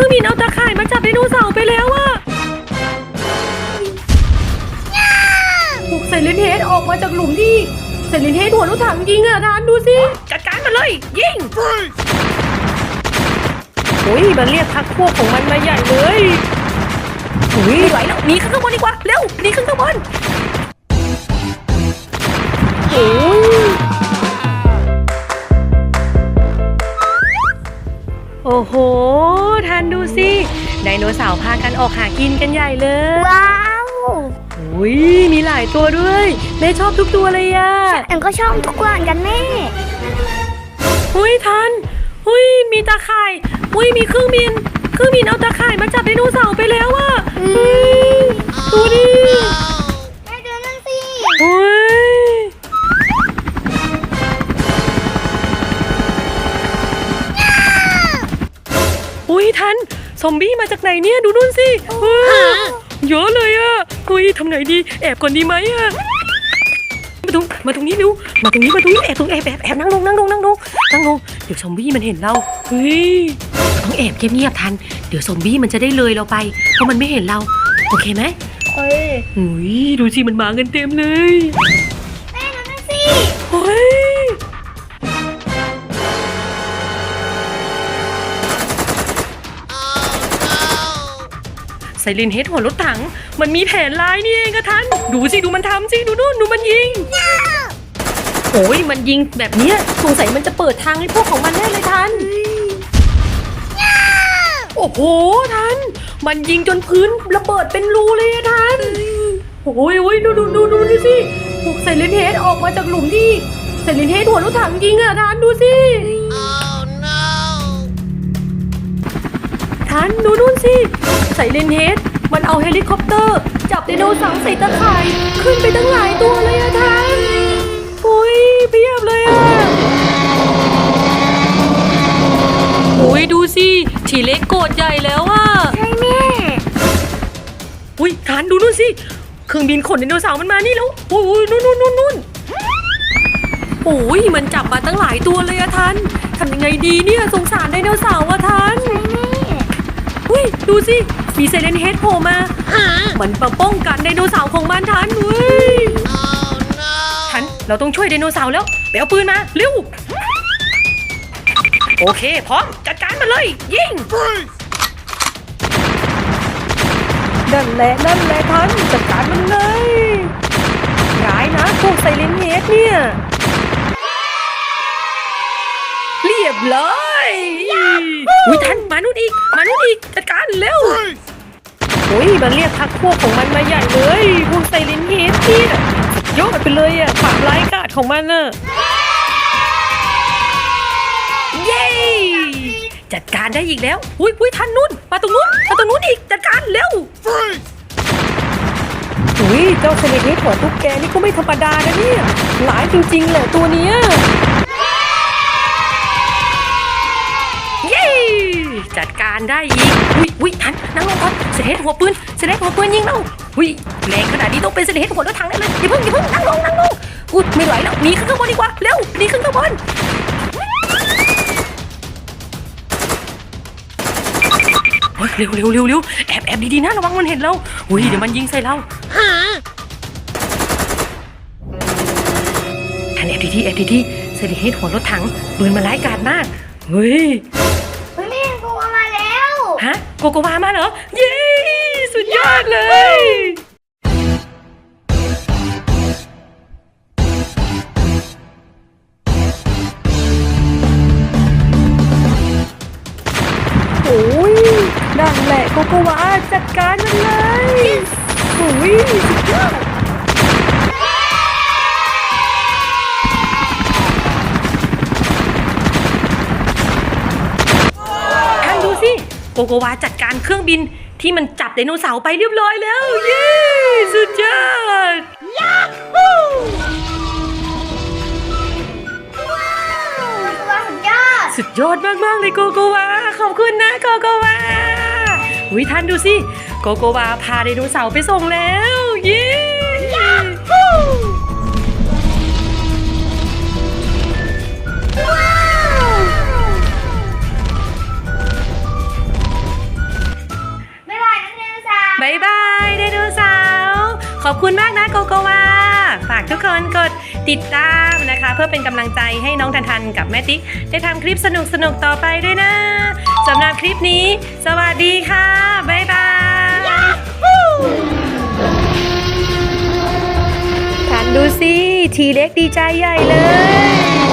รื่องบินเอาตาข่ายมาจับไดโนเสาร์ไปแล้วอะถูกไซเลนเฮดออกมาจากหลุมที่ไซเลนเฮดหัวรถถังยิงอะทานดูสิ จัดการมันเลย ยิงโอ้ยมันเรียกพักพวกของมันมาใหญ่เลยโอ้ยไหวแล้วหนีขึ้นข้างบนดีกว่า เร็วหนีขึ้นข้างบน ไดโนเสาร์พากันออกหากินกันใหญ่เลย ว้าวอุ้ยมีหลายตัวด้วยแม่ชอบทุกตัวเลยอะแอมก็ชอบทุกวันกันแม่ อุ้ยทันอุ้ยมีตาข่ายอุ้ยมีเครื่องบิน เครื่องบินเอาตาข่ายมาจับไดโนเสาร์ไปแล้วอะอุ้ยดูดิ ซอมบี้มาจากไหนเนี่ยดูนู่นสิเฮ้ยเยอะเลยอะอุ้ยทำไงดี แอบก่อนดีไหมอะมาตรงมาตรงนี้เร็วมาตรงนี้มาตรงนี้แอบตรงแอบแอบแอบนั่งลงนั่งลงนั่งลงนั่งลงเดี๋ยวซอมบี้มันเห็นเราเฮ้ยต้องแอบเงียบๆทัน เดี๋ยวซอมบี้มันจะได้เลยเราไปเพราะมันไม่เห็นเรา โอเคไหมเฮ้ยอุ้ยดูสิมันมากันเต็มเลย ไซเรนเฮดหัวรถถัง มันมีแผนร้ายนี่เองอะท่าน ดูสิดูมันทำสิดูนู่นดูมันยิงโอ้ยมันยิงแบบเนี้ยสงสัยมันจะเปิดทางให้พวกของมันแน่เลยท่านโอ้โหท่าน มันยิงจนพื้นระเบิดเป็นรูเลยอะท่านโอ้ยโอ้ยดูดูดูดูดูสิพวกไซเลนเฮดออกมาจากหลุมที่ไซเลนเฮดหัวรถถังยิงอะท่านดูสิท่านดูนู่นสิ ไซเลนเฮดมันเอาเฮลิคอปเตอร์ จับไดโนเสาร์ใส่ตะข่ายขึ้นไปตั้งหลายตัวเลยอะท่านโอ้ยเพียบเลยอะโอ้ยดูสิทีเล็กโกรธใหญ่แล้วอะใช่แม่ อุ้ยทานดูนู่นสิ เครื่องบินขนไดโนเสาร์มันมานี่แล้วโอ้ยนู่นนู่นนู่นนู่นโอ้ยมันจับมาตั้งหลายตัวเลยอะทันทำยังไงดีเนี่ยสงสารไดโนเสาร์อะทันใช่แม่อุ้ยดูสิ มีไซเรนเฮดโผล่มา มันมาป้องกันไดโนเสาร์ของมันทันเว้ยทันเราต้องช่วยไดโนเสาร์แล้วไปเอาปืนมาเร็ว โอเคพร้อมจัดการมันเลย ยิงนั่นแหละนั่นแหละทันจัดการมันเลยร้ายนะพวกไซเลนเฮดเนี่ย เรียบร้อย อุ้ยทันมานู่นอีกมานู่นอีกจัดการเร็วโอ้ยมันเรียกพักพวกของมันมาใหญ่เลยพวกไซเลนเฮดเนี่ยสุดยอดไปเลยอะความร้ายกาจของมันน่ะเย้จัดการได้อีกแล้วอุ้ยอุ้ยทันนู่นมาตรงนู้นมาตรงนู้นอีกจัดการเร็วอุ้ยเจ้าเซเลนเฮดหัวตุ๊กแกนี่ก็ไม่ธรรมดานะเนี่ยหลายจริงๆแหละตัวเนี้ยเย้ จัดการได้อีกอุ้ยอุ้ยทันนั่งลงก่อนเซเลนเฮดหัวปืนเซเลนเฮดหัวปืนยิงเราอุ้ยแรงขนาดนี้ต้องเป็นเซเลนเฮดหัวรถถังแน่เลยอย่าเพิ่งอย่าเพิ่งนั่งลงนั่งลงอุ้ยไม่ไหวแล้วหนีขึ้นข้างบนดีกว่าเร็วหนีขึ้นข้างบนเร็วเร็วเร็วเร็วแอบแอบดีๆนะระวังมันเห็นเราอุ้ยเดี๋ยวมันยิงใส่เราทันแอบดีๆแอบดีๆเซเลเฮดหัวรถถังปืนมันร้ายกาจมากเฮ้ย ฮะโกโกวามาเหรอ เย้ สุดยอดเลย โอ้ยนั่นแหละโกโกวาจัดการมันเลยโอ้ยสุดยอด โกโกวาจัดการเครื่องบินที่มันจับไดโนเสาร์ไปเรียบร้อยแล้วเย้สุดยอดยาฮูว้าวสุดยอดสุดยอดมากๆเลยโกโกวาขอบคุณนะโกโกวาอุ้ยท่านดูสิโกโกวาพาไดโนเสาร์ไปส่งแล้วเย้บ คุณมากนะโกโกวาฝากทุกคนกดติดตามนะคะ เพื่อเป็นกำลังใจให้น้องทันทันกับแม่ติ๊ก ได้ทำคลิปสนุกๆต่อไปด้วยนะสำหรับคลิปนี้ สวัสดีค่ะ บ๊ายบายทันดูสิทีเล็กดีใจใหญ่เลย